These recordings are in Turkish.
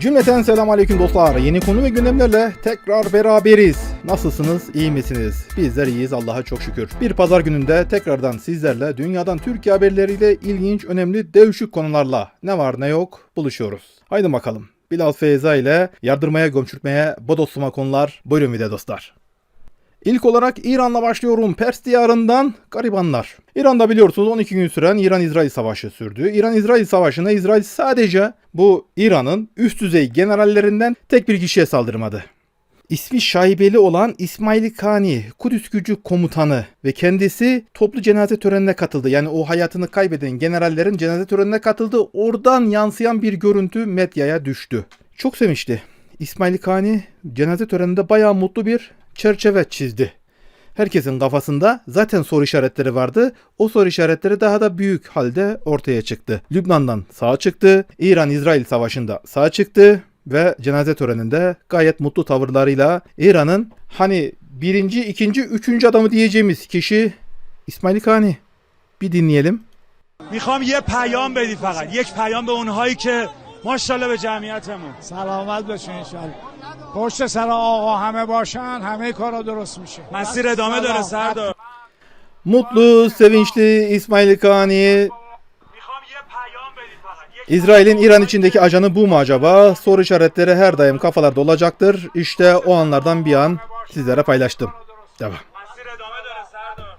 Cümleten selam aleyküm dostlar. Yeni konu ve gündemlerle tekrar beraberiz. Nasılsınız? iyi misiniz? Bizler iyiyiz Allah'a çok şükür. Bir pazar gününde tekrardan sizlerle dünyadan Türkiye haberleriyle ilginç, önemli, devşik konularla ne var ne yok buluşuyoruz. Haydi bakalım. Bilal Feyza ile yardırmaya gömçürtmeye bodoslama konular. Buyurun bir dostlar. İlk olarak İran'la başlıyorum. Pers diyarından garibanlar. İran'da biliyorsunuz 12 gün süren İran-İsrail savaşı sürdü. İran-İsrail savaşında İsrail sadece bu İran'ın üst düzey generallerinden tek bir kişiye saldırmadı. İsmi şaibeli olan İsmail Kani, Kudüs gücü komutanı ve kendisi toplu cenaze törenine katıldı. Yani o hayatını kaybeden generallerin cenaze törenine katıldı. Oradan yansıyan bir görüntü medyaya düştü. Çok sevinçli. İsmail Kani cenaze töreninde bayağı mutlu bir çerçeve çizdi. Herkesin kafasında zaten soru işaretleri vardı. O soru işaretleri daha da büyük halde ortaya çıktı. Lübnan'dan sağ çıktı. İran-İsrail savaşında sağ çıktı ve cenaze töreninde gayet mutlu tavırlarıyla İran'ın hani birinci, ikinci, üçüncü adamı diyeceğimiz kişi İsmail Kani. Bir dinleyelim. میخوام یه پیام بدی فقط یک پیام به اونهایی که ماشاءالله به جمعیتمون سلامت باشین انشالله پشت سر آقا همه باشن همه کارا درست میشه مسیر ادامه داره سردار Mutlu, sevinçli İsmail Kani میخوام یه پیام بدی فقط یک İsrail'in İran içindeki ajanı bu mu acaba? Soru işaretleri her daim kafalarda olacaktır. İşte o anlardan bir an sizlere paylaştım. Devam. مسیر ادامه داره سردار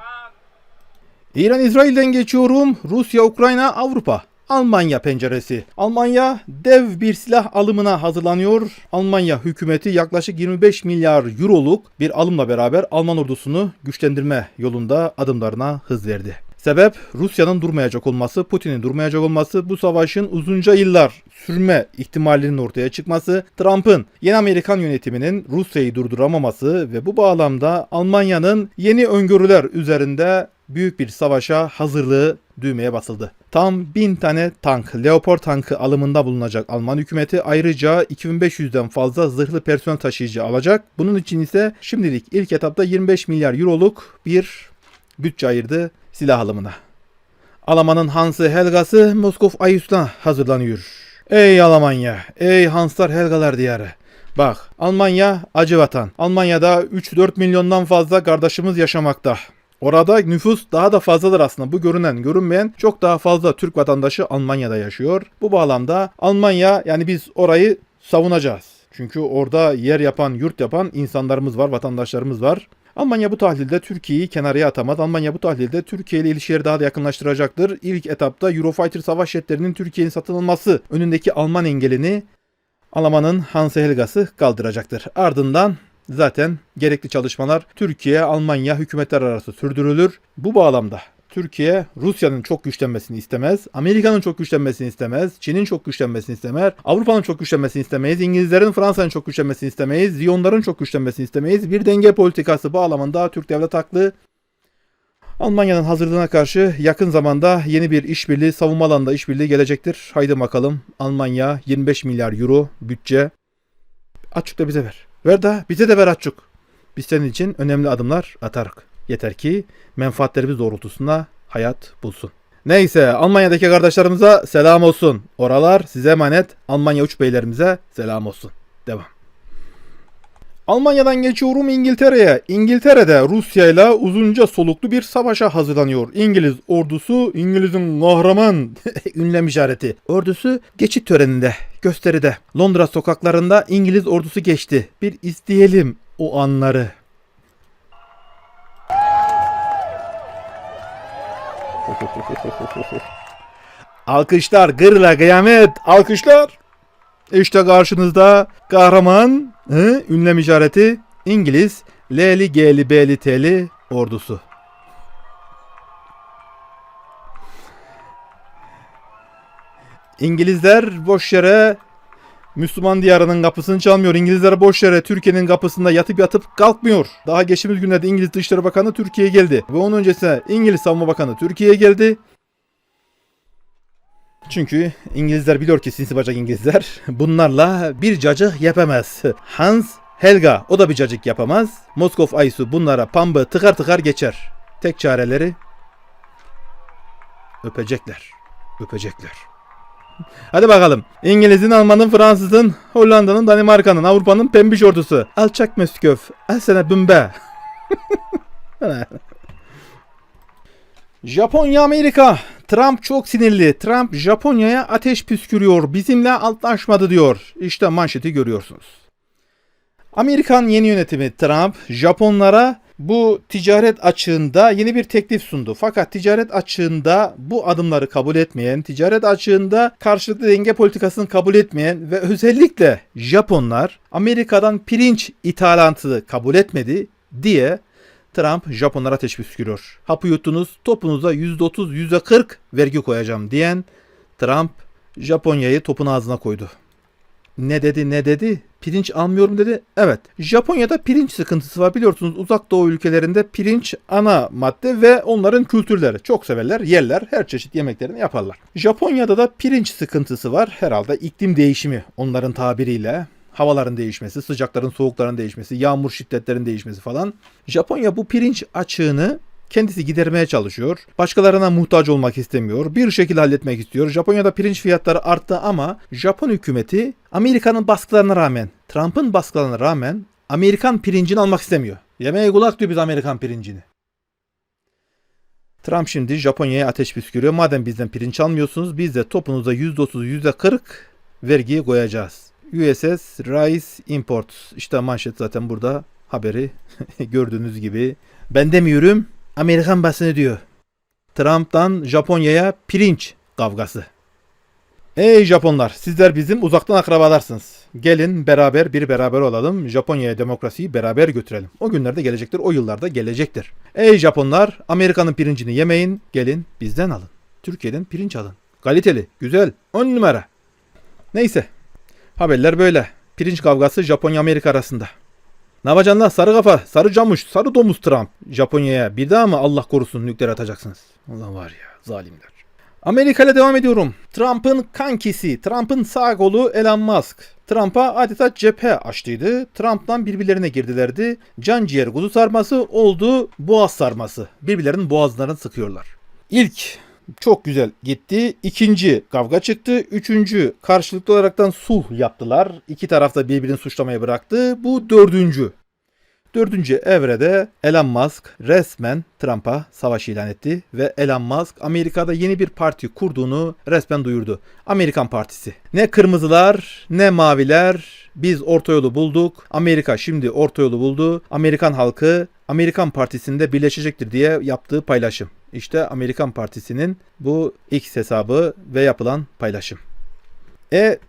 İran İsrail'den geçiyorum. Rusya, Ukrayna, Avrupa. Almanya penceresi. Almanya dev bir silah alımına hazırlanıyor. Almanya hükümeti yaklaşık 25 milyar euroluk bir alımla beraber Alman ordusunu güçlendirme yolunda adımlarına hız verdi. Sebep Rusya'nın durmayacak olması, Putin'in durmayacak olması, bu savaşın uzunca yıllar sürme ihtimalinin ortaya çıkması, Trump'ın yeni Amerikan yönetiminin Rusya'yı durduramaması ve bu bağlamda Almanya'nın yeni öngörüler üzerinde büyük bir savaşa hazırlığı düğmeye basıldı. Tam 1000 tane tank, Leopard tankı alımında bulunacak Alman hükümeti ayrıca 2500'den fazla zırhlı personel taşıyıcı alacak. Bunun için ise şimdilik ilk etapta 25 milyar euroluk bir bütçe ayırdı silah alımına. Almanın Hansı Helgası Moskov Ayus'ta hazırlanıyor. Ey Almanya, ey Hanslar Helgalar diyarı. Bak Almanya acı vatan. Almanya'da 3-4 milyondan fazla kardeşimiz yaşamakta. Orada nüfus daha da fazladır aslında. Bu görünen, görünmeyen çok daha fazla Türk vatandaşı Almanya'da yaşıyor. Bu bağlamda Almanya yani biz orayı savunacağız. Çünkü orada yer yapan, yurt yapan insanlarımız var, vatandaşlarımız var. Almanya bu tahlilde Türkiye'yi kenarıya atamaz. Almanya bu tahlilde Türkiye ile ilişkileri daha da yakınlaştıracaktır. İlk etapta Eurofighter savaş jetlerinin Türkiye'nin satın alması önündeki Alman engelini Alman'ın Hanse Helgası kaldıracaktır. Ardından zaten gerekli çalışmalar Türkiye, Almanya hükümetler arası sürdürülür. Bu bağlamda Türkiye Rusya'nın çok güçlenmesini istemez. Amerika'nın çok güçlenmesini istemez. Çin'in çok güçlenmesini istemer. Avrupa'nın çok güçlenmesini istemeyiz. İngilizlerin, Fransa'nın çok güçlenmesini istemeyiz. Ziyonların çok güçlenmesini istemeyiz. Bir denge politikası bağlamında Türk devlet haklı. Almanya'nın hazırlığına karşı yakın zamanda yeni bir işbirliği, savunma alanında işbirliği gelecektir. Haydi bakalım Almanya 25 milyar euro bütçe. Açık da bize ver. Ver da bize de ver açık. Biz senin için önemli adımlar atarık. Yeter ki menfaatlerimiz doğrultusunda hayat bulsun. Neyse Almanya'daki kardeşlerimize selam olsun. Oralar size emanet. Almanya uç beylerimize selam olsun. Devam. Almanya'dan geçiyorum İngiltere'ye. İngiltere'de Rusya ile uzunca soluklu bir savaşa hazırlanıyor. İngiliz ordusu, İngiliz'in kahraman ünlem işareti. Ordusu geçit töreninde, gösteride. Londra sokaklarında İngiliz ordusu geçti. Bir izleyelim o anları. Alkışlar gırla kıyamet alkışlar. İşte karşınızda kahraman hı, ünlem işareti İngiliz L'li G'li B'li T'li ordusu. İngilizler boş yere Müslüman diyarının kapısını çalmıyor. İngilizler boş yere Türkiye'nin kapısında yatıp yatıp kalkmıyor. Daha geçtiğimiz günlerde İngiliz Dışişleri Bakanı Türkiye'ye geldi. Ve onun öncesinde İngiliz Savunma Bakanı Türkiye'ye geldi. Çünkü İngilizler biliyor ki sinsi bacak İngilizler bunlarla bir cacık yapamaz. Hans Helga o da bir cacık yapamaz. Moskov Aysu bunlara pambı tıkar tıkar geçer. Tek çareleri öpecekler. Öpecekler. Hadi bakalım. İngiliz'in, Alman'ın, Fransız'ın, Hollanda'nın, Danimarka'nın, Avrupa'nın pembiş ordusu. Alçak Mösköf. El sana bümbe. Japonya Amerika. Trump çok sinirli. Trump Japonya'ya ateş püskürüyor. Bizimle antlaşmadı diyor. İşte manşeti görüyorsunuz. Amerikan yeni yönetimi Trump Japonlara bu ticaret açığında yeni bir teklif sundu. Fakat ticaret açığında bu adımları kabul etmeyen, ticaret açığında karşılıklı denge politikasını kabul etmeyen ve özellikle Japonlar Amerika'dan pirinç ithalatını kabul etmedi diye Trump Japonlara ateş püskürüyor. Hapı yuttunuz, topunuza %30, %40 vergi koyacağım diyen Trump Japonya'yı topun ağzına koydu. Ne dedi ne dedi? Pirinç almıyorum dedi. Evet. Japonya'da pirinç sıkıntısı var. Biliyorsunuz uzak doğu ülkelerinde pirinç ana madde ve onların kültürleri. Çok severler, yerler, her çeşit yemeklerini yaparlar. Japonya'da da pirinç sıkıntısı var. Herhalde iklim değişimi onların tabiriyle. Havaların değişmesi, sıcakların soğukların değişmesi, yağmur şiddetlerin değişmesi falan. Japonya bu pirinç açığını kendisi gidermeye çalışıyor. Başkalarına muhtaç olmak istemiyor. Bir şekilde halletmek istiyor. Japonya'da pirinç fiyatları arttı ama Japon hükümeti Amerika'nın baskılarına rağmen, Trump'ın baskılarına rağmen Amerikan pirincini almak istemiyor. Yemeğe kulak diyor biz Amerikan pirincini. Trump şimdi Japonya'ya ateş püskürüyor. Madem bizden pirinç almıyorsunuz biz de topunuza %30, %40 vergiyi koyacağız. USS Rice Imports. İşte manşet zaten burada haberi gördüğünüz gibi. Ben demiyorum Amerikan basını diyor. Trump'tan Japonya'ya pirinç kavgası. Ey Japonlar sizler bizim uzaktan akrabalarsınız. Gelin beraber bir beraber olalım. Japonya'ya demokrasiyi beraber götürelim. O günlerde gelecektir. O yıllarda gelecektir. Ey Japonlar Amerika'nın pirincini yemeyin. Gelin bizden alın. Türkiye'den pirinç alın. Kaliteli, güzel, 10 numara. Neyse. Haberler böyle. Pirinç kavgası Japonya-Amerika arasında. Lan sarı kafa, sarı camuş, sarı domuz Trump. Japonya'ya bir daha mı Allah korusun nükleer atacaksınız? Allah var ya zalimler. Amerika ile devam ediyorum. Trump'ın kankisi, Trump'ın sağ kolu Elon Musk. Trump'a adeta cephe açtıydı. Trump'tan birbirlerine girdilerdi. Can ciğer kuzu sarması oldu boğaz sarması. Birbirlerinin boğazlarını sıkıyorlar. İlk çok güzel gitti. İkinci kavga çıktı. Üçüncü karşılıklı olaraktan sulh yaptılar. İki taraf da birbirini suçlamayı bıraktı. Bu dördüncü. Dördüncü evrede Elon Musk resmen Trump'a savaş ilan etti ve Elon Musk Amerika'da yeni bir parti kurduğunu resmen duyurdu. Amerikan Partisi. Ne kırmızılar ne maviler biz orta yolu bulduk. Amerika şimdi orta yolu buldu. Amerikan halkı Amerikan Partisi'nde birleşecektir diye yaptığı paylaşım. İşte Amerikan Partisi'nin bu X hesabı ve yapılan paylaşım. E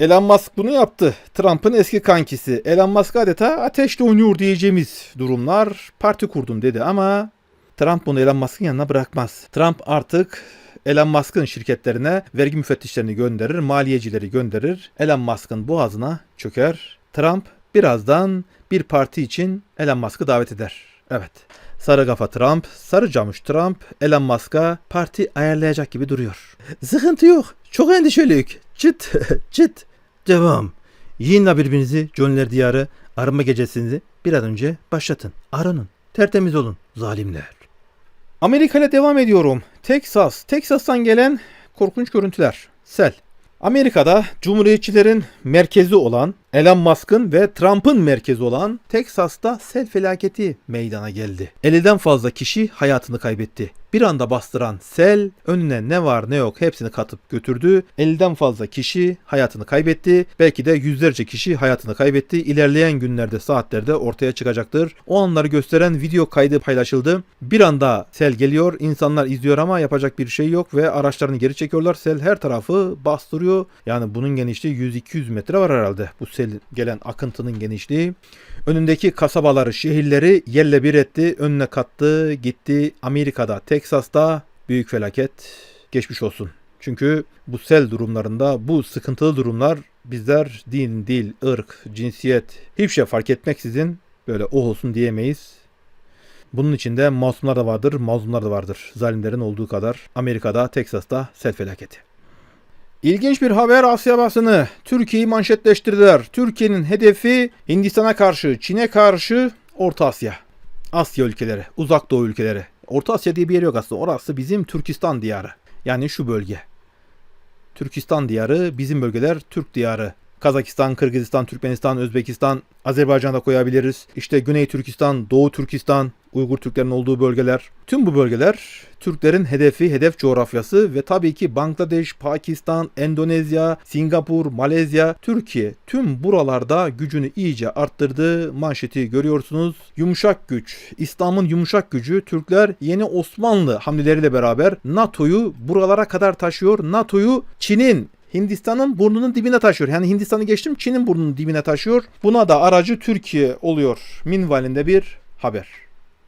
Elon Musk bunu yaptı. Trump'ın eski kankisi. Elon Musk adeta ateşle oynuyor diyeceğimiz durumlar. Parti kurdum dedi ama Trump bunu Elon Musk'ın yanına bırakmaz. Trump artık Elon Musk'ın şirketlerine vergi müfettişlerini gönderir, maliyecileri gönderir. Elon Musk'ın boğazına çöker. Trump birazdan bir parti için Elon Musk'ı davet eder. Evet. Sarı kafa Trump, sarı camış Trump, Elon Musk'a parti ayarlayacak gibi duruyor. Sıkıntı yok. Çok endişeliyik. Çıt çıt. Devam. Yiyinle birbirinizi Johnler Diyarı arama gecesini bir an önce başlatın. Aranın. Tertemiz olun zalimler. Amerika ile devam ediyorum. Texas. Texas'tan gelen korkunç görüntüler. Sel. Amerika'da Cumhuriyetçilerin merkezi olan Elon Musk'ın ve Trump'ın merkezi olan Texas'ta sel felaketi meydana geldi. 50'den fazla kişi hayatını kaybetti. Bir anda bastıran sel önüne ne var ne yok hepsini katıp götürdü. 50'den fazla kişi hayatını kaybetti. Belki de yüzlerce kişi hayatını kaybetti. İlerleyen günlerde saatlerde ortaya çıkacaktır. O anları gösteren video kaydı paylaşıldı. Bir anda sel geliyor. insanlar izliyor ama yapacak bir şey yok ve araçlarını geri çekiyorlar. Sel her tarafı bastırıyor. Yani bunun genişliği 100-200 metre var herhalde. Bu sel gelen akıntının genişliği. Önündeki kasabaları, şehirleri yerle bir etti. Önüne kattı, gitti. Amerika'da, Teksas'ta büyük felaket. Geçmiş olsun. Çünkü bu sel durumlarında, bu sıkıntılı durumlar bizler din, dil, ırk, cinsiyet hiçbir şey fark etmeksizin böyle oh olsun diyemeyiz. Bunun içinde masumlar da vardır, mazlumlar da vardır. Zalimlerin olduğu kadar Amerika'da, Teksas'ta sel felaketi. İlginç bir haber Asya basını. Türkiye'yi manşetleştirdiler. Türkiye'nin hedefi Hindistan'a karşı, Çin'e karşı Orta Asya. Asya ülkeleri, Uzak Doğu ülkeleri. Orta Asya diye bir yer yok aslında. Orası bizim Türkistan diyarı. Yani şu bölge. Türkistan diyarı, bizim bölgeler Türk diyarı. Kazakistan, Kırgızistan, Türkmenistan, Özbekistan, Azerbaycan'da koyabiliriz. İşte Güney Türkistan, Doğu Türkistan, Uygur Türklerin olduğu bölgeler. Tüm bu bölgeler Türklerin hedefi, hedef coğrafyası ve tabii ki Bangladeş, Pakistan, Endonezya, Singapur, Malezya, Türkiye tüm buralarda gücünü iyice arttırdı. Manşeti görüyorsunuz. Yumuşak güç, İslam'ın yumuşak gücü Türkler yeni Osmanlı hamleleriyle beraber NATO'yu buralara kadar taşıyor. NATO'yu Çin'in Hindistan'ın burnunun dibine taşıyor. Yani Hindistan'ı geçtim Çin'in burnunun dibine taşıyor. Buna da aracı Türkiye oluyor. Minvalinde bir haber.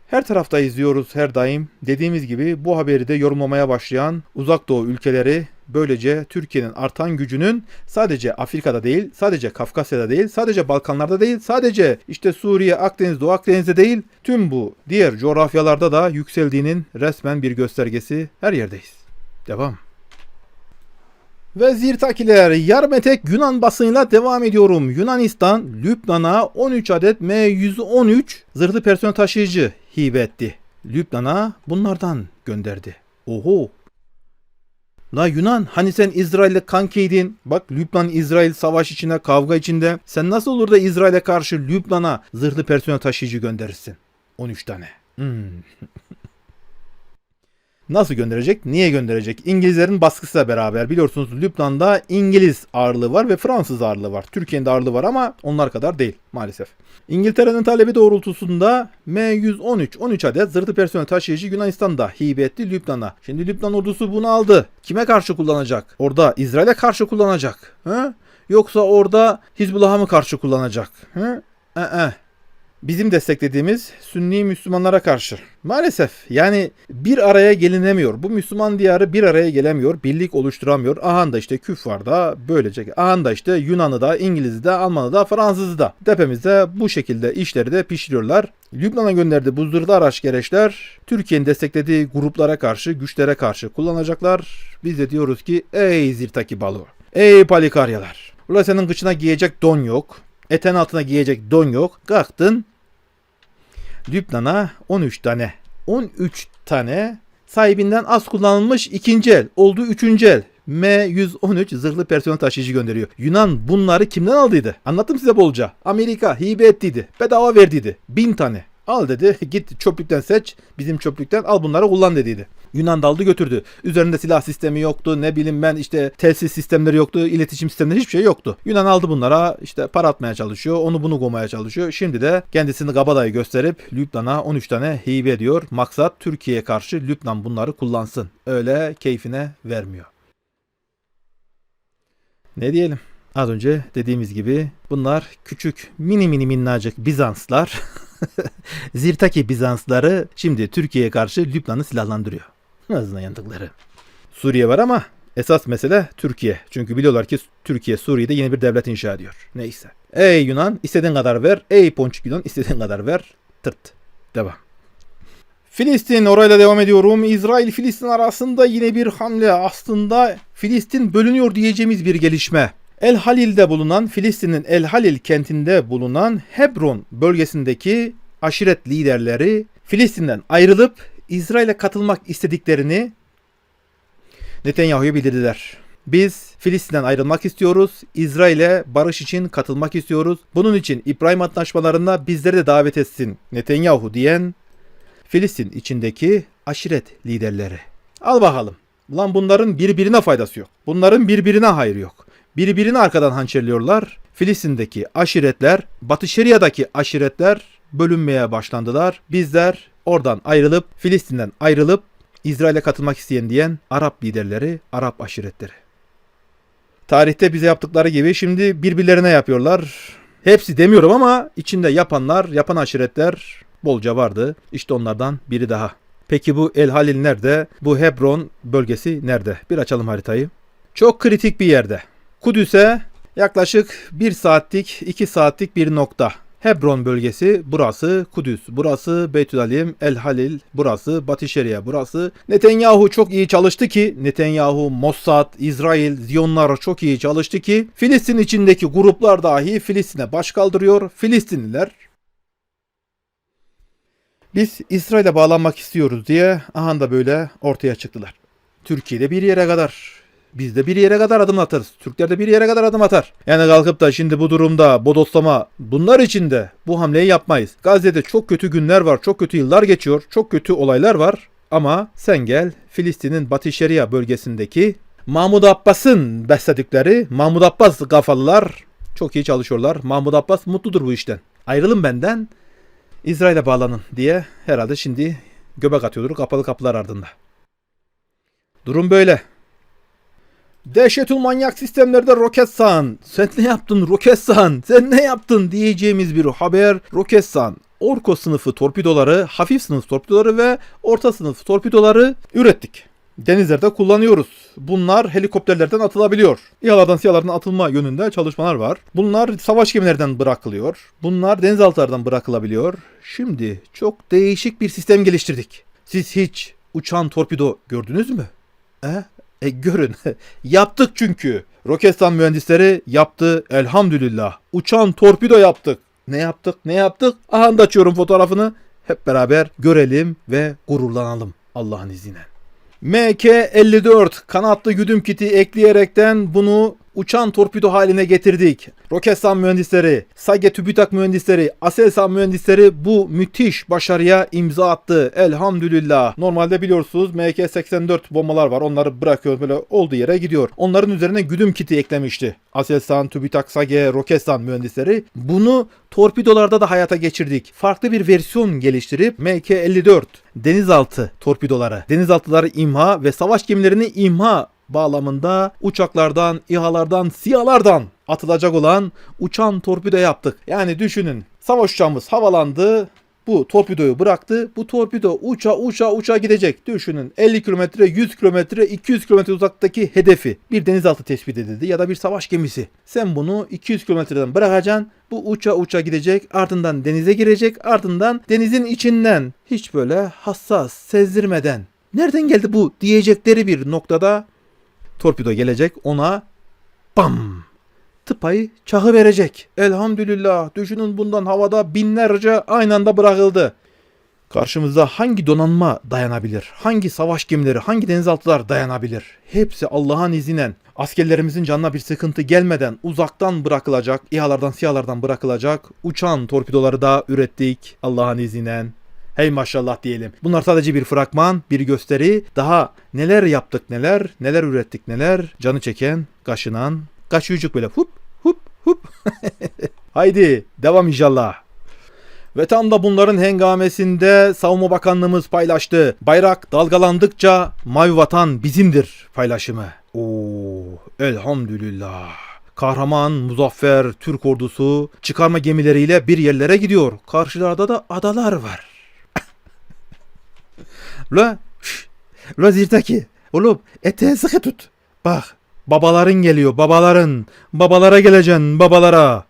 Her tarafta izliyoruz her daim. Dediğimiz gibi bu haberi de yorumlamaya başlayan uzak doğu ülkeleri böylece Türkiye'nin artan gücünün sadece Afrika'da değil, sadece Kafkasya'da değil, sadece Balkanlarda değil, sadece işte Suriye, Akdeniz, Doğu Akdeniz'de değil, tüm bu diğer coğrafyalarda da yükseldiğinin resmen bir göstergesi her yerdeyiz. Devam. Ve zirtakiler Yarmetek Yunan basınıyla devam ediyorum. Yunanistan Lübnan'a 13 adet M113 zırhlı personel taşıyıcı hibe etti. Lübnan'a bunlardan gönderdi. Oho. La Yunan hani sen İsrail'le kankiydin. Bak Lübnan İsrail savaş içinde kavga içinde. Sen nasıl olur da İsrail'e karşı Lübnan'a zırhlı personel taşıyıcı gönderirsin? 13 tane. Hmm. Nasıl gönderecek? Niye gönderecek? İngilizlerin baskısıyla beraber biliyorsunuz Lübnan'da İngiliz ağırlığı var ve Fransız ağırlığı var. Türkiye'nin de ağırlığı var ama onlar kadar değil maalesef. İngiltere'nin talebi doğrultusunda M113 13 adet zırhlı personel taşıyıcı Yunanistan'da hibe etti Lübnan'a. Şimdi Lübnan ordusu bunu aldı. Kime karşı kullanacak? Orada İsrail'e karşı kullanacak. He? Yoksa orada Hizbullah'a mı karşı kullanacak? He? Ee, bizim desteklediğimiz Sünni Müslümanlara karşı. Maalesef yani bir araya gelinemiyor. Bu Müslüman diyarı bir araya gelemiyor. Birlik oluşturamıyor. Aha da işte küffar da böylece. Aha da işte Yunan'ı da, İngiliz'i de, Alman'ı da, Fransız'ı da. Tepemizde bu şekilde işleri de pişiriyorlar. Lübnan'a gönderdiği bu zırhlı araç gereçler Türkiye'nin desteklediği gruplara karşı, güçlere karşı kullanacaklar. Biz de diyoruz ki ey zirtaki balo, ey palikaryalar. Ula senin kıçına giyecek don yok. Eten altına giyecek don yok. Kalktın Lübnan'a 13 tane 13 tane sahibinden az kullanılmış ikinci el olduğu üçüncü el M113 zırhlı personel taşıyıcı gönderiyor. Yunan bunları kimden aldıydı? Anlattım size bolca. Amerika hibe ettiydi. Bedava verdiydi. Bin tane. Al dedi git çöplükten seç bizim çöplükten al bunları kullan dediydi. Yunan daldı götürdü. Üzerinde silah sistemi yoktu ne bileyim ben işte telsiz sistemleri yoktu iletişim sistemleri hiçbir şey yoktu. Yunan aldı bunlara işte para atmaya çalışıyor onu bunu koymaya çalışıyor. Şimdi de kendisini kabadayı gösterip Lübnan'a 13 tane hibe ediyor. Maksat Türkiye'ye karşı Lübnan bunları kullansın. Öyle keyfine vermiyor. Ne diyelim? Az önce dediğimiz gibi bunlar küçük mini mini minnacık Bizanslar. Zirtaki Bizansları şimdi Türkiye'ye karşı Lübnan'ı silahlandırıyor. Ağzına yandıkları. Suriye var ama esas mesele Türkiye. Çünkü biliyorlar ki Türkiye Suriye'de yeni bir devlet inşa ediyor. Neyse. Ey Yunan istediğin kadar ver. Ey Ponçik Yunan istediğin kadar ver. Tırt. Devam. Filistin orayla devam ediyorum. İsrail Filistin arasında yine bir hamle. Aslında Filistin bölünüyor diyeceğimiz bir gelişme. El Halil'de bulunan Filistin'in El Halil kentinde bulunan Hebron bölgesindeki aşiret liderleri Filistin'den ayrılıp İsrail'e katılmak istediklerini Netanyahu'ya bildirdiler. Biz Filistin'den ayrılmak istiyoruz. İsrail'e barış için katılmak istiyoruz. Bunun için İbrahim Antlaşmalarına bizleri de davet etsin Netanyahu diyen Filistin içindeki aşiret liderleri. Al bakalım. Lan bunların birbirine faydası yok. Bunların birbirine hayır yok. Birbirini arkadan hançerliyorlar. Filistin'deki aşiretler, Batı Şeria'daki aşiretler bölünmeye başlandılar. Bizler oradan ayrılıp, Filistin'den ayrılıp İsrail'e katılmak isteyen diyen Arap liderleri, Arap aşiretleri. Tarihte bize yaptıkları gibi şimdi birbirlerine yapıyorlar. Hepsi demiyorum ama içinde yapanlar, yapan aşiretler bolca vardı. İşte onlardan biri daha. Peki bu El Halil nerede? Bu Hebron bölgesi nerede? Bir açalım haritayı. Çok kritik bir yerde. Kudüs'e yaklaşık 1 saatlik 2 saatlik bir nokta. Hebron bölgesi burası Kudüs, burası Beytülalim, El Halil, burası Batı Şeria, burası. Netanyahu çok iyi çalıştı ki, Netanyahu, Mossad, İsrail, Ziyonlar çok iyi çalıştı ki Filistin içindeki gruplar dahi Filistin'e baş kaldırıyor. Filistinliler biz İsrail'e bağlanmak istiyoruz diye aha da böyle ortaya çıktılar. Türkiye'de bir yere kadar Biz de bir yere kadar adım atarız. Türkler de bir yere kadar adım atar. Yani kalkıp da şimdi bu durumda bodoslama bunlar için de bu hamleyi yapmayız. Gazze'de çok kötü günler var. Çok kötü yıllar geçiyor. Çok kötü olaylar var. Ama sen gel Filistin'in Batı Şeria bölgesindeki Mahmud Abbas'ın besledikleri Mahmud Abbas kafalılar çok iyi çalışıyorlar. Mahmud Abbas mutludur bu işten. Ayrılın benden İsrail'e bağlanın diye herhalde şimdi göbek atıyordur kapalı kapılar ardında. Durum böyle. Dehşetul manyak sistemlerde Roketsan. Sen ne yaptın Roketsan? Sen ne yaptın diyeceğimiz bir haber. Roketsan Orko sınıfı torpidoları, hafif sınıf torpidoları ve orta sınıf torpidoları ürettik. Denizlerde kullanıyoruz. Bunlar helikopterlerden atılabiliyor. İHA'lardan SİHA'lardan atılma yönünde çalışmalar var. Bunlar savaş gemilerinden bırakılıyor. Bunlar denizaltılardan bırakılabiliyor. Şimdi çok değişik bir sistem geliştirdik. Siz hiç uçan torpido gördünüz mü? E, e görün. Yaptık çünkü. Roketsan mühendisleri yaptı elhamdülillah. Uçan torpido yaptık. Ne yaptık ne yaptık? Aha da açıyorum fotoğrafını. Hep beraber görelim ve gururlanalım Allah'ın izniyle. MK-54 kanatlı güdüm kiti ekleyerekten bunu uçan torpido haline getirdik. Roketsan mühendisleri, Sage TÜBİTAK mühendisleri, Aselsan mühendisleri bu müthiş başarıya imza attı. Elhamdülillah. Normalde biliyorsunuz MK-84 bombalar var. Onları bırakıyor böyle olduğu yere gidiyor. Onların üzerine güdüm kiti eklemişti. Aselsan, TÜBİTAK, Sage, Roketsan mühendisleri. Bunu torpidolarda da hayata geçirdik. Farklı bir versiyon geliştirip MK-54 denizaltı torpidoları, denizaltıları imha ve savaş gemilerini imha bağlamında uçaklardan, İHA'lardan, SİHA'lardan atılacak olan uçan torpido yaptık. Yani düşünün savaş uçağımız havalandı, bu torpidoyu bıraktı. Bu torpido uça uça uça gidecek. Düşünün 50 kilometre, 100 kilometre, 200 kilometre uzaktaki hedefi bir denizaltı tespit edildi ya da bir savaş gemisi. Sen bunu 200 kilometreden bırakacaksın. Bu uça uça gidecek. Ardından denize girecek. Ardından denizin içinden hiç böyle hassas, sezdirmeden nereden geldi bu diyecekleri bir noktada torpido gelecek ona bam tıpayı çahı verecek. Elhamdülillah düşünün bundan havada binlerce aynı anda bırakıldı. Karşımızda hangi donanma dayanabilir? Hangi savaş gemileri, hangi denizaltılar dayanabilir? Hepsi Allah'ın izniyle askerlerimizin canına bir sıkıntı gelmeden uzaktan bırakılacak, İHA'lardan SİHA'lardan bırakılacak uçan torpidoları da ürettik Allah'ın izniyle. Hey maşallah diyelim. Bunlar sadece bir fragman, bir gösteri. Daha neler yaptık neler, neler ürettik neler. Canı çeken, kaşınan, kaşıyıcık böyle hup hup hup. Haydi devam inşallah. Ve tam da bunların hengamesinde Savunma Bakanlığımız paylaştı. Bayrak dalgalandıkça mavi vatan bizimdir paylaşımı. Oo, elhamdülillah. Kahraman, muzaffer Türk ordusu çıkarma gemileriyle bir yerlere gidiyor. Karşılarda da adalar var. La, şş, la zirtaki. Oğlum eteği sıkı tut. Bak babaların geliyor babaların. Babalara geleceksin babalara.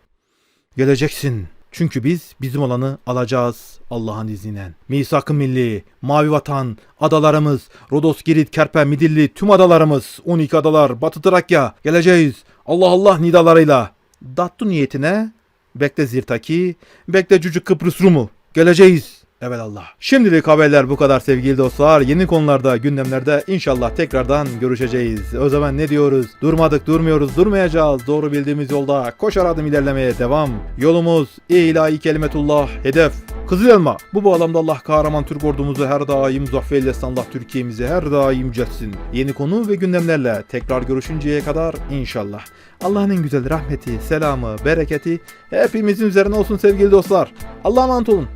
Geleceksin. Çünkü biz bizim olanı alacağız Allah'ın izniyle. Misak-ı Milli, Mavi Vatan, adalarımız, Rodos, Girit, Kerpe, Midilli, tüm adalarımız, 12 adalar, Batı Trakya, geleceğiz. Allah Allah nidalarıyla. Dattu niyetine, bekle Zirtaki, bekle Cücük Kıbrıs Rumu. Geleceğiz. Evelallah. Şimdilik haberler bu kadar sevgili dostlar. Yeni konularda, gündemlerde inşallah tekrardan görüşeceğiz. O zaman ne diyoruz? Durmadık, durmuyoruz, durmayacağız. Doğru bildiğimiz yolda koşar adım ilerlemeye devam. Yolumuz ilahi kelimetullah, hedef. Kızıl Elma. Bu bağlamda Allah kahraman Türk ordumuzu her daim muzaffer eylesin. Allah Türkiye'mizi her daim yüceltsin. Yeni konu ve gündemlerle tekrar görüşünceye kadar inşallah. Allah'ın en güzel rahmeti, selamı, bereketi hepimizin üzerine olsun sevgili dostlar. Allah'a emanet olun.